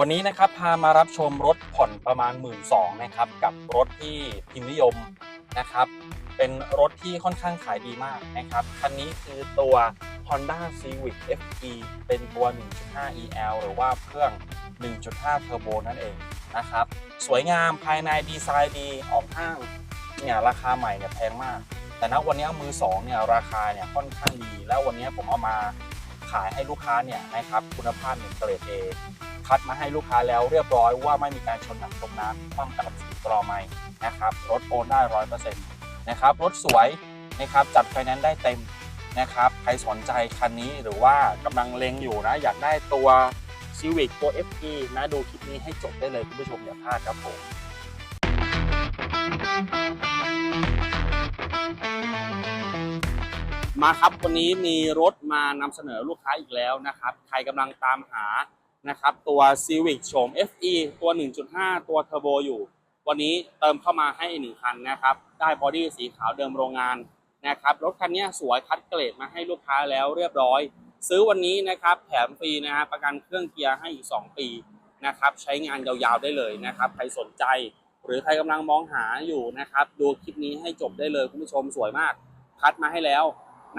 วันนี้นะครับพามารับชมรถผ่อนประมาณ 1 2ื่นนะครับกับรถที่พิมพ์นิยมนะครับเป็นรถที่ค่อนข้างขายดีมากนะครับคันนี้คือตัว Honda Civic FE เป็นตัว 1.5 EL หรือว่าเครื่อง 1.5 Turbo นั่นเองนะครับสวยงามภายในดีไซน์ดีออกห้างเนี่ยราคาใหม่เนี่ยแพงมาก แต่ณวันนี้มือสองเนี่ยราคาเนี่ยค่อนข้างดี แล้ววันนี้ผมเอามาขายให้ลูกค้าเนี่ยนะครับคุณภาพเนี่ยเกรด A คัดมาให้ลูกค้าแล้วเรียบร้อยว่าไม่มีการชนหนักตรงน้ำคว่ำกระดับสีกรอไม่นะครับรถโอนได้ร้อยเปอร์เซ็นต์นะครับรถสวยนะครับจัดไฟแนนซ์ได้เต็มนะครับใครสนใจคันนี้หรือว่ากำลังเล็งอยู่นะอยากได้ตัว Civic ตัว FE นะดูคลิปนี้ให้จบได้เลยคุณผู้ชมอย่าพลาดครับผมมาครับวันนี้มีรถมานำเสนอลูกค้าอีกแล้วนะครับ ใครกำลังตามหา นะครับตัว Civic โฉม FE ตัว 1.5 ตัวเทอร์โบอยู่ วันนี้เติมเข้ามาให้หนึ่งคันนะครับ ได้บอดี้สีขาวเดิมโรงงานนะครับรถคันนี้สวยคัดเกรดมาให้ลูกค้าแล้วเรียบร้อย ซื้อวันนี้นะครับแถมฟรีนะฮะประกันเครื่องเกียร์ให้อีก 2 ปีนะครับใช้งานยาวๆได้เลยนะครับใครสนใจ หรือใครกำลังมองหาอยู่นะครับดูคลิปนี้ให้จบได้เลยคุณผู้ชมสวยมาก คัดมาให้แล้ว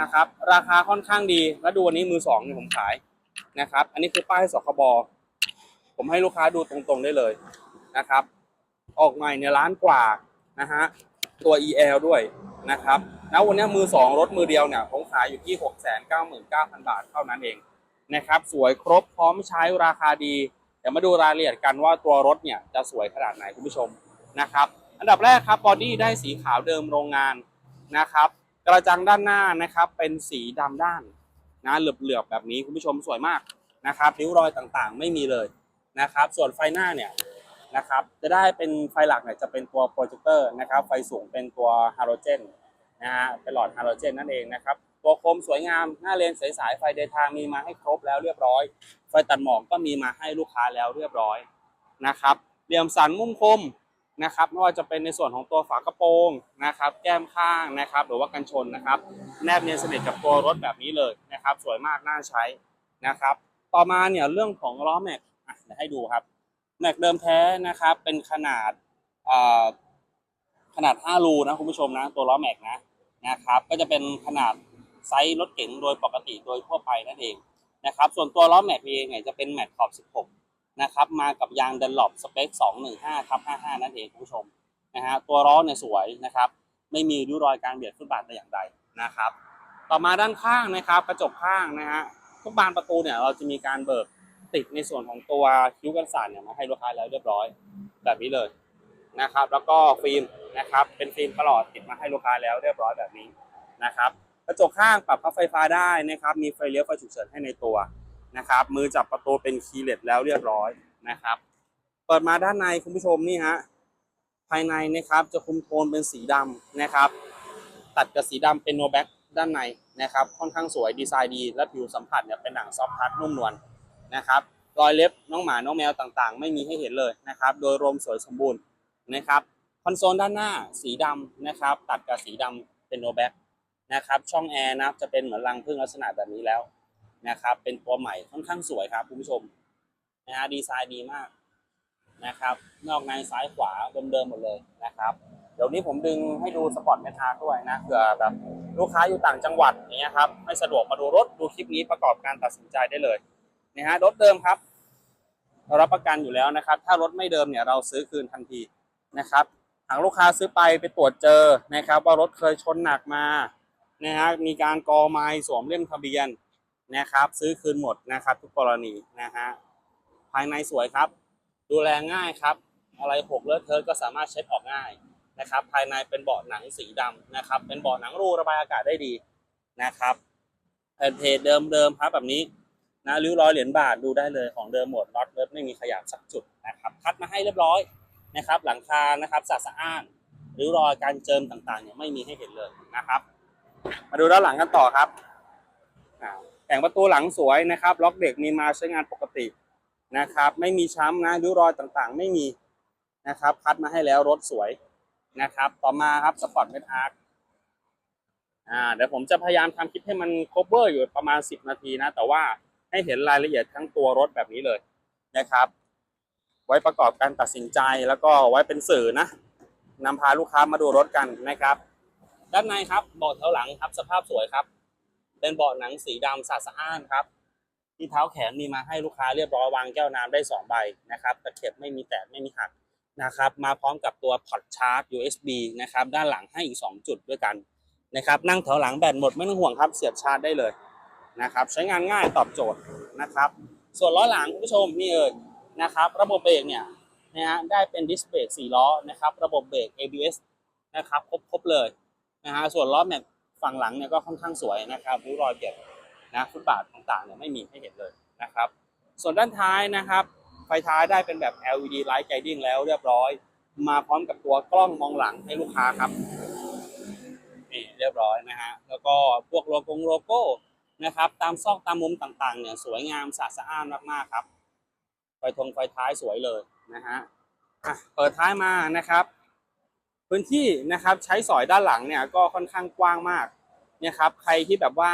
นะครับราคาค่อนข้างดีแล้วดูวันนี้มือสองเนี่ยผมขาย นะครับ อันนี้คือป้ายสคบผมให้ลูกค้าดูตรงๆได้เลยนะครับ ออกใหม่ในร้านกว่านะฮะตัว EL ด้วยนะครับแล้ววันนี้มือสองรถมือเดียวเนี่ยผมขายอยู่ที่ 6 9 9 0 0 0 บาทเท่านั้นเองนะครับ สวยครบพร้อมใช้ราคาดี เดี๋ยวมาดูรายละเอียดกันว่าตัวรถเนี่ยจะสวยขนาดไหนคุณผู้ชมนะครับ อันดับแรกครับบอดี้ได้สีขาวเดิมโรงงานนะครับ กระจังด้านหน้านะครับเป็นสีดำด้าน นะเหลือบๆแบบนี้คุณผู้ชมสวยมากนะครับริ้วรอยต่างๆ ไม่มีเลยนะครับ ส่วนไฟหน้าเนี่ยนะครับจะได้เป็นไฟหลักเนี่ยจะเป็นตัวโปรเจคเตอร์นะครับไฟสูงเป็นตัวฮาโลเจนนะฮะเป็นหลอดฮาโลเจนนั่นเองนะครับตัวโคมสวยงามหน้าเลนใสๆไฟเดย์ทางมีมาให้ครบแล้วเรียบร้อย ไฟตัดหมอกก็มีมาให้ลูกค้าแล้วเรียบร้อยนะครับเหลี่ยมสันมุมคม นะครับไม่ว่าจะเป็นในส่วนของตัวฝากระโปรงนะครับ แก้มข้างนะครับ หรือว่ากันชนนะครับ แนบเนียนสนิทกับตัวรถแบบนี้เลยนะครับ สวยมากน่าใช้นะครับ ต่อมาเนี่ยเรื่องของล้อแม็กอะเดี๋ยวให้ดูครับแม็กเดิมแท้นะครับ เป็นขนาดขนาด 5 รูนะคุณผู้ชมนะ ตัวล้อแม็กนะนะครับ ก็จะเป็นขนาดไซส์รถเก๋งโดยปกติโดยทั่วไปนั่นเองนะครับ ส่วนตัวล้อแม็กเองเนี่ยจะเป็นแม็กขอบ 16 นะครับ มากับยางดันหลบสเปค 215ทับ55 นั่นเองคุณผู้ชมนะฮะตัวล้อเนี่ยสวยนะครับ ไม่มีริ้วรอยการเบียดฟุตบาทแต่อย่างใดนะครับ ต่อมาด้านข้างนะครับ กระจกข้างนะฮะทุกบานประตูเนี่ยเราจะมีการเบิกติดในส่วนของตัวคิ้วกันสั่นเนี่ยมาให้ลูกค้าแล้วเรียบร้อยแบบนี้เลยนะครับ แล้วก็ฟิล์มนะครับเป็นฟิล์มตลอดติดมาให้ลูกค้าแล้วเรียบร้อยแบบนี้นะครับ กระจกข้างปรับพับไฟฟ้าได้นะครับ มีไฟเลี้ยวไฟฉุกเฉินให้ในตัว นะครับ มือจับประตูเป็นคีย์เลสแล้วเรียบร้อยนะครับ เปิดมาด้านในคุณผู้ชมนี่ฮะภายในนะครับจะคุมโทนเป็นสีดำนะครับ ตัดกับสีดำเป็นโนแบ็กด้านในนะครับ ค่อนข้างสวยดีไซน์ดี และผิวสัมผัสเนี่ยเป็นหนังซอฟต์ทัชนุ่มนวลนะครับรอยเล็บน้องหมาน้องแมวต่างๆ ไม่มีให้เห็นเลยนะครับ โดยรวมสวยสมบูรณ์นะครับคอนโซลด้านหน้าสีดำนะครับ ตัดกับสีดำเป็นโนแบ็กนะครับ ช่องแอร์นะจะเป็นเหมือนรังผึ้งลักษณะแบบนี้แล้ว นะครับ เป็นตัวใหม่ค่อนข้างสวยครับคุณผู้ชมนะฮะดีไซน์ดีมากนะครับ นอกในซ้ายขวาเดิมๆหมดเลยนะครับ เดี๋ยวนี้ผมดึงให้ดูสปอร์ตเมทาด้วยนะเผื่อแบบลูกค้าอยู่ต่างจังหวัดอย่างเงี้ยครับไม่สะดวกมาดูรถดูคลิปนี้ประกอบการตัดสินใจได้เลยนะฮะรถเดิมครับเรารับประกันอยู่แล้วนะครับ ถ้ารถไม่เดิมเนี่ยเราซื้อคืนทันทีนะครับหากลูกค้าซื้อไปไปตรวจเจอนะครับ ว่ารถเคยชนหนักมานะฮะมีการกอไม้สวมเล่มทะเบียน นะครับ ซื้อคืนหมดนะครับ ทุกกรณีนะฮะภายในสวยครับ ดูแลง่ายครับ อะไรหกเลอะเทอะก็สามารถเช็ดออกง่ายนะครับ ภายในเป็นเบาะหนังสีดำนะครับ เป็นเบาะหนังรูระบายอากาศได้ดีนะครับแผ่นเพจเดิมๆครับแบบนี้นะริ้วรอยเหรียญบาทดูได้เลยของเดิมหมดน็อตเลิฟไม่มีขยับสักจุดนะครับคัดมาให้เรียบร้อยนะครับ หลังคานะครับสะสะอ้านริ้วรอยการเจิมต่างๆเนี่ยไม่มีให้เห็นเลยนะครับ มาดูด้านหลังกันต่อครับ แผงประตูหลังสวยนะครับ ล็อกเด็กมีมาใช้งานปกตินะครับ ไม่มีช้ำนะริ้วรอยต่างๆ ไม่มีนะครับ คัดมาให้แล้วรถสวยนะครับ ต่อมาครับสปอร์ตเมทอาร์คอ่าเดี๋ยวผมจะพยายามทำคลิปให้มันครบเวอร์อยู่ประมาณ 10 นาทีนะ แต่ว่าให้เห็นรายละเอียดทั้งตัวรถแบบนี้เลยนะครับ ไว้ประกอบการตัดสินใจแล้วก็ไว้เป็นสื่อนะนำพาลูกค้ามาดูรถกันนะครับ ด้านในครับเบาะแถวหลังครับสภาพสวยครับ เป็นเบาะหนังสีดำสะอาดสานครับ ที่เท้าแขนมีมาให้ลูกค้าเรียบร้อยวางแก้วน้ำได้ 2 ใบนะครับตะเข็บไม่มีแตกไม่มีหักนะครับ มาพร้อมกับตัวพอร์ตชาร์จ USB นะครับ ด้านหลังให้อีก 2 จุดด้วยกันนะครับ นั่งแถวหลังแบตหมดไม่ต้องห่วงครับ เสียบชาร์จได้เลยนะครับ ใช้งานง่ายตอบโจทย์นะครับ ส่วนล้อหลังคุณผู้ชมนี่เอ่ยนะครับ ระบบเบรกเนี่ยนะฮะได้เป็นดิสเบรก4ล้อนะครับ ระบบเบรก ABS นะครับ ครบครบเลยนะฮะส่วนล้อแม็ก ฝั่งหลังเนี่ยก็ค่อนข้างสวยนะครับริ้วรอยเก็บนะฟุตบาทต่างๆเนี่ยไม่มีให้เห็นเลยนะครับ ส่วนด้านท้ายนะครับ ไฟท้ายได้เป็นแบบ LED Light Guiding แล้วเรียบร้อย มาพร้อมกับตัวกล้องมองหลังให้ลูกค้าครับนี่เรียบร้อยนะฮะแล้วก็พวกโลโก้โลโก้นะครับ ตามซอกตามมุมต่างๆเนี่ยสวยงามสะอาดสะอ้านมากๆครับไฟทงไฟท้ายสวยเลยนะฮะอะเปิดท้ายมานะครับ พื้นที่นะครับใช้สอยด้านหลังเนี่ยก็ค่อนข้างกว้างมาก เนี่ยครับใครที่แบบว่า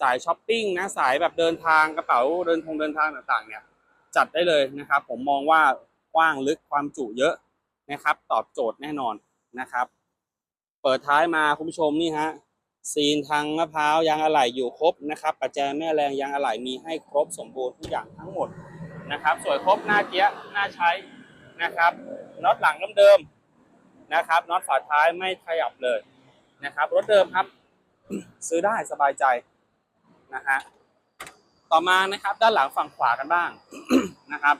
สายช้อปปิ้งนะสายแบบเดินทางกระเป๋าเดินทงเดินทางต่างๆ เนี่ย จัดได้เลยนะครับ ผมมองว่ากว้างลึกความจุเยอะนะครับ ตอบโจทย์แน่นอนนะครับ เปิดท้ายมาคุณผู้ชมนี่ฮะซีนทางมะพร้าวยางอะไหล่อยู่ครบนะครับปัจแจแม่แรงยางอะไหล่มีให้ครบสมบูรณ์ทุกอย่างทั้งหมดนะครับ สวยครบหน้าเจี๊ยะหน้าใช้นะครับน็อตหลังเดิมๆนะครับน็อตฝาท้ายไม่ขยับเลยนะครับรถเดิมครับ ซื้อได้สบายใจนะฮะต่อมานะครับด้านหลังฝั่งขวากันบ้างนะครับ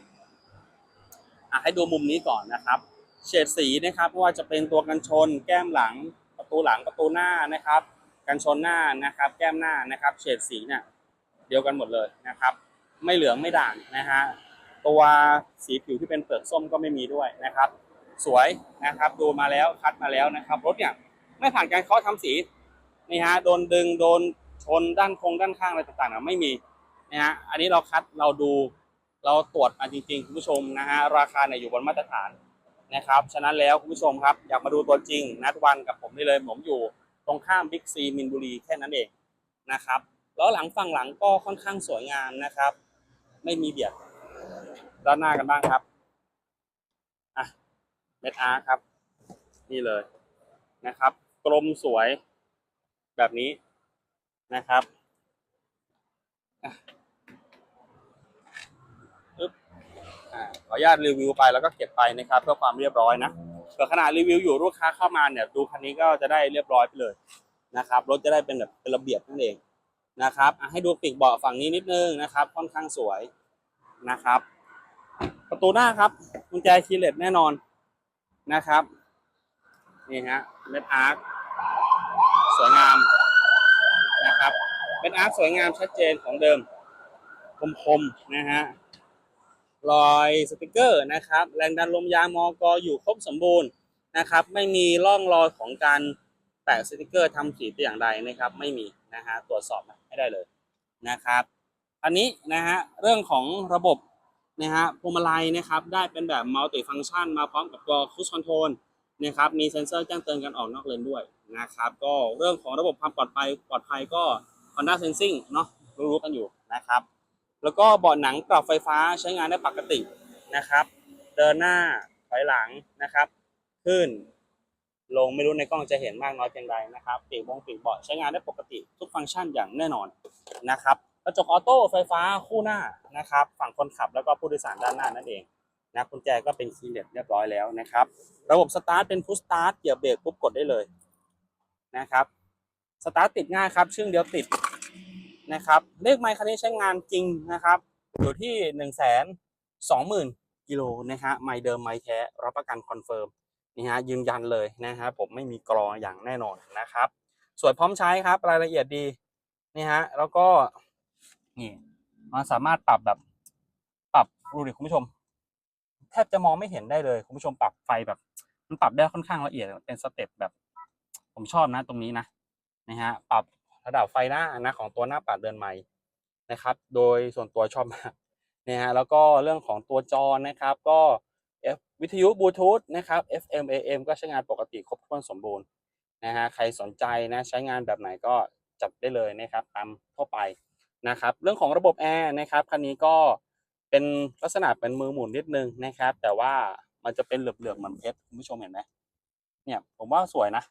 ให้ดูมุมนี้ก่อนนะครับ เฉดสีนะครับไม่ว่าจะเป็นตัวกันชน แก้มหลังประตูหลังประตูหน้านะครับ กันชนหน้านะครับ แก้มหน้านะครับ เฉดสีเนี่ยเดียวกันหมดเลยนะครับ ไม่เหลืองไม่ด่างนะฮะตัวสีผิวที่เป็นเปลือกส้มก็ไม่มีด้วยนะครับ สวยนะครับดูมาแล้วคัดมาแล้วนะครับรถเนี่ยไม่ผ่านการเคาะทำสี นี่ฮะโดนดึงโดนชนด้านโครงด้านข้างอะไรต่างๆไม่มีนะฮะอันนี้เราคัดเราดูเราตรวจมาจริงๆคุณผู้ชมนะฮะราคาเนี่ยอยู่บนมาตรฐานนะครับ ฉะนั้นแล้วคุณผู้ชมครับอยากมาดูตัวจริงนัดวันกับผมได้เลยผมอยู่ตรงข้ามบิ๊กซีมินบุรีแค่นั้นเองนะครับแล้วหลังฝั่งหลังก็ค่อนข้างสวยงามนะครับ ไม่มีเบียดด้านหน้ากันบ้างครับอะเม็ดอาร์ครับ นี่เลยนะครับ กลมสวย แบบนี้นะครับอ่าขออนุญาตรีวิวไปแล้วก็เก็บไปนะครับ เพื่อความเรียบร้อยนะเกิดขณะรีวิวอยู่ลูกค้าเข้ามาเนี่ย ดูคันนี้ก็จะได้เรียบร้อยไปเลยนะครับรถจะได้เป็นแบบเป็นระเบียบนั่นเองนะครับให้ดูปีกเบาะฝั่งนี้นิดนึงนะครับ ค่อนข้างสวยนะครับ ประตูหน้าครับกุญแจคีย์เลสแน่นอนนะครับนี่ฮะเม็ดอาร์ค วยงามนะครับเม็ดอาร์คสวยงามชัดเจนของเดิม คมๆนะฮะรอยสติกเกอร์นะครับ แรงดันลมยางมอกออยู่ครบสมบูรณ์นะครับ ไม่มีร่องรอยของการแปะสติกเกอร์ทำสีแต่อย่างใดนะครับ ไม่มีนะฮะตรวจสอบให้ได้เลยนะครับอันนี้นะฮะเรื่องของระบบนะฮะพวงมาลัยนะครับ ได้เป็นแบบมัลติฟัง c t ชันมาพร้อมกับตัวคูชคอนโทรลนะครับ มีเซ็นเซอร์แจ้งเตือนการออกนอกเลนด้วย นะครับ ก็เรื่องของระบบความปลอดภัยปลอดภัยก็ Honda Sensing เนาะรู้ๆกันอยู่นะครับ แล้วก็เบาะหนังปรับไฟฟ้าใช้งานได้ปกตินะครับ เดินหน้าถอยหลังนะครับ ขึ้น ลงไม่รู้ในกล้องจะเห็นมากน้อยเพียงใดนะครับปีกบงปีกเบาะใช้งานได้ปกติ ทุกฟังก์ชันอย่างแน่นอนนะครับกระจกออโต้ไฟฟ้าคู่หน้านะครับ ฝั่งคนขับแล้วก็ผู้โดยสารด้านหน้านั่นเองนะกุญแจก็เป็นคีย์เลสเรียบร้อยแล้วนะครับ ระบบสตาร์ทเป็นพุชสตาร์ทเหยียบเบรกปุ๊บกดได้เลย นะครับสตาร์ทติดง่ายครับชึ่งเดียวติดนะครับเลขไมค์คันนี้ใช้งานจริงนะครับ อยู่ที่หนึ่งแสนสองหมื่นกิโลนะฮะไมค์เดิมไมค์แท้รับประกันคอนเฟิร์มนี่ฮะยืนยันเลยนะฮะผมไม่มีกรออย่างแน่นอนนะครับ สวยพร้อมใช้ครับรายละเอียดดีนี่ฮะแล้วก็นี่มันสามารถปรับแบบปรับดูดิคุณผู้ชม แทบจะมองไม่เห็นได้เลย คุณผู้ชมปรับไฟแบบ มันปรับได้ค่อนข้างละเอียดเป็นสเต็ปแบบ ผมชอบนะตรงนี้นะนะฮะปรับระดับไฟหน้านะของตัวหน้าปัดเดินไม้นะครับ โดยส่วนตัวชอบมากนะฮะแล้วก็เรื่องของตัวจอนะครับ ก็ F วิทยุบลูทูธนะครับ FM AM ก็ใช้งานปกติครบถ้วนสมบูรณ์นะฮะใครสนใจนะใช้งานแบบไหนก็จับได้เลยนะครับตามทั่วไปนะครับ เรื่องของระบบแอร์นะครับคันนี้ก็เป็นลักษณะเป็นมือหมุนนิดนึงนะครับ แต่ว่ามันจะเป็นเหลือบๆเหมือนเพชรคุณผู้ชมเห็นไหมเนี่ยผมว่าสวยนะ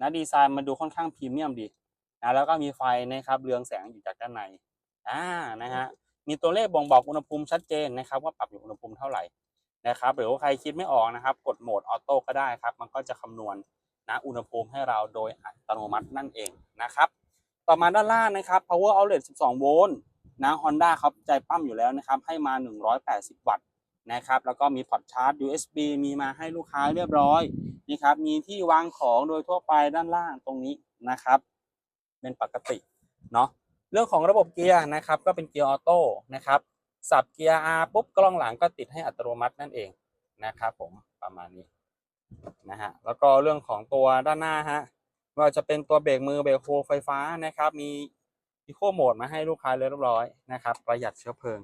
นะดีไซน์มันดูค่อนข้างพรีเมียมดีนะแล้วก็มีไฟนะครับเรืองแสงอยู่จากด้านในอ่านะฮะมีตัวเลขบ่งบอกอุณหภูมิชัดเจนนะครับว่าปรับอยู่อุณหภูมิเท่าไหร่นะครับหรือว่าใครคิดไม่ออกนะครับ กดโหมดออโต้ก็ได้ครับ มันก็จะคำนวณนะอุณหภูมิให้เราโดยอัตโนมัตินั่นเองนะครับต่อมาด้านล่างนะครับ power outlet 12 โวลต์นะ Honda เขาใจปั้มอยู่แล้วนะครับ ให้มา 180 วัตต์ นะครับ แล้วก็มีพอร์ตชาร์จ USB มีมาให้ลูกค้าเรียบร้อยนี่ครับ มีที่วางของโดยทั่วไปด้านล่างตรงนี้นะครับ เป็นปกติเนาะเรื่องของระบบเกียร์นะครับ ก็เป็นเกียร์ออโต้นะครับสับเกียร์ R ปุ๊บกล้องหลังก็ติดให้อัตโนมัตินั่นเองนะครับ ผมประมาณนี้นะฮะแล้วก็เรื่องของตัวด้านหน้าฮะว่าจะเป็นตัวเบรกมือเบรกโฮไฟฟ้านะครับ มีอีโคโหมดมาให้ลูกค้าเรียบร้อยนะครับ ประหยัดเชื้อเพลิง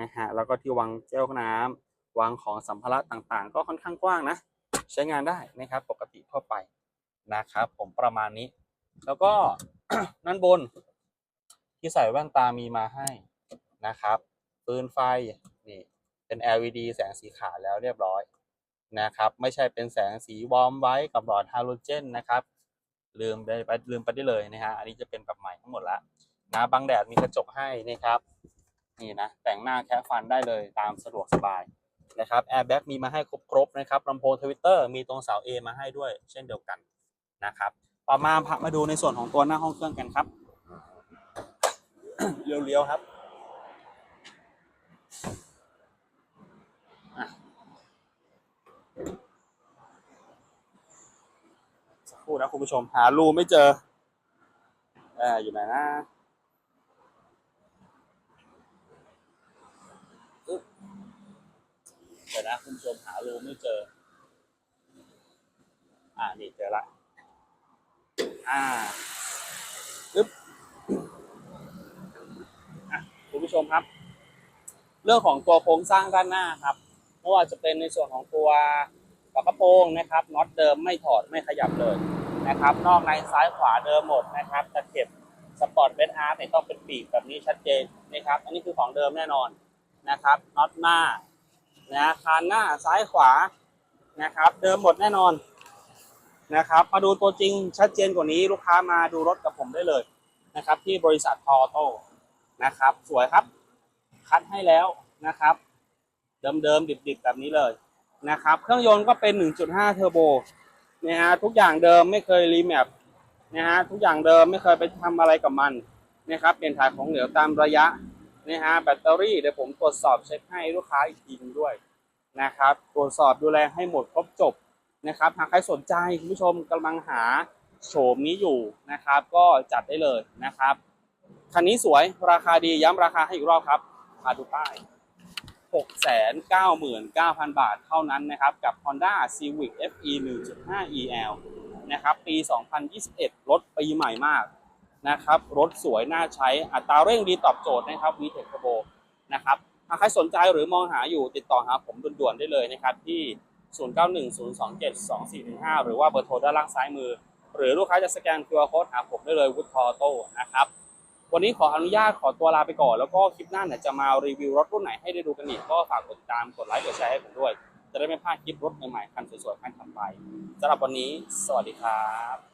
นะฮะแล้วก็ที่วางเจลน้ำวางของสัมภาระต่างๆ ก็ค่อนข้างกว้างนะ ใช้งานได้นะครับปกติทั่วไปนะครับผมประมาณนี้ แล้วก็ด้านบน ที่ใส่แว่นตามีมาให้นะครับปืนไฟนี่เป็น LED แสงสีขาวแล้วเรียบร้อยนะครับ ไม่ใช่เป็นแสงสีวอร์มไว้กับหลอดฮาโลเจนนะครับ ลืมไปไปลืมไปได้เลยนะฮะอันนี้จะเป็นแบบใหม่ทั้งหมดละนะบังแดดมีกระจกให้นะครับ นี่นะแต่งหน้าแคะฟันได้เลยตามสะดวกสบายนะครับแอร์แบ็กมีมาให้ครบๆนะครับลำโพงทวิตเตอร์มีตรงเสา A มาให้ด้วย เช่นเดียวกันนะครับต่อมาพามาดูในส่วนของตัวหน้าห้องเครื่องกันครับเลี้ยวๆครับอะสักครู่นะคุณผู้ชมหารูไม่เจอเอออยู่ไหนนะอึ๊บเดี๋ยวนะคุณชมหารูไม่เจอ อ่านี่เจอละ อ่าอึ๊บอะคุณผู้ชมครับ เรื่องของตัวโครงสร้างด้านหน้าครับไม่ว่าจะเป็นในส่วนของตัวฝากระโปรงนะครับน็อตเดิมไม่ถอดไม่ขยับเลยนะครับ นอกในซ้ายขวาเดิมหมดนะครับตะเข็บสปอร์ตเบนอาร์เนี่ยต้องเป็นปีกแบบนี้ชัดเจนนะครับ อันนี้คือของเดิมแน่นอนนะครับน็อตหน้า นะคานหน้าซ้ายขวานะครับ เดิมหมดแน่นอนนะครับ มาดูตัวจริงชัดเจนกว่านี้ลูกค้ามาดูรถกับผมได้เลยนะครับ ที่บริษัททอโตนะครับ สวยครับ คัดให้แล้วนะครับ เดิมๆดิบๆแบบนี้เลยนะครับ เครื่องยนต์ก็เป็น 1.5 เทอร์โบนะฮะทุกอย่างเดิมไม่เคยรีแมปนะฮะทุกอย่างเดิมไม่เคยไปทำอะไรกับมันนะครับเปลี่ยนถ่ายของเหลวตามระยะ นะฮะแบตเตอรี่เดี๋ยวผมตรวจสอบเช็คให้ลูกค้าอีกทีนึงด้วยนะครับตรวจสอบดูแลให้หมดครบจบนะครับหากใครสนใจคุณผู้ชมกำลังหาโฉมนี้อยู่นะครับ ก็จัดได้เลยนะครับคันนี้สวยราคาดีย้ำราคาให้อีกรอบครับมาดูป้าย 699,000 บาทเท่านั้นนะครับ กับ Honda Civic FE 1.5 EL นะครับ ปี 2021 รถปีใหม่มาก นะครับ รถสวยน่าใช้ อัตราเร่งดีตอบโจทย์นะครับ VTEC Turbo นะครับหากใครสนใจหรือมองหาอยู่ติดต่อหาผมด่วนๆได้เลยนะครับที่ 0910272415 หรือว่าเบอร์โทรด้านล่างซ้ายมือ หรือลูกค้าจะสแกน QR Code หาผมได้เลยวุฒิทอโต้นะครับวันนี้ขออนุญาตขอตัวลาไปก่อน แล้วก็คลิปหน้าเนี่ยจะมารีวิวรถรุ่นไหนให้ได้ดูกันอีกก็ฝากกดติดตามกดไลค์กดแชร์ให้ผมด้วย จะได้ไม่พลาดคลิปรถใหม่ๆคันสวยๆคันถัดไปสำหรับวันนี้ สวัสดีครับ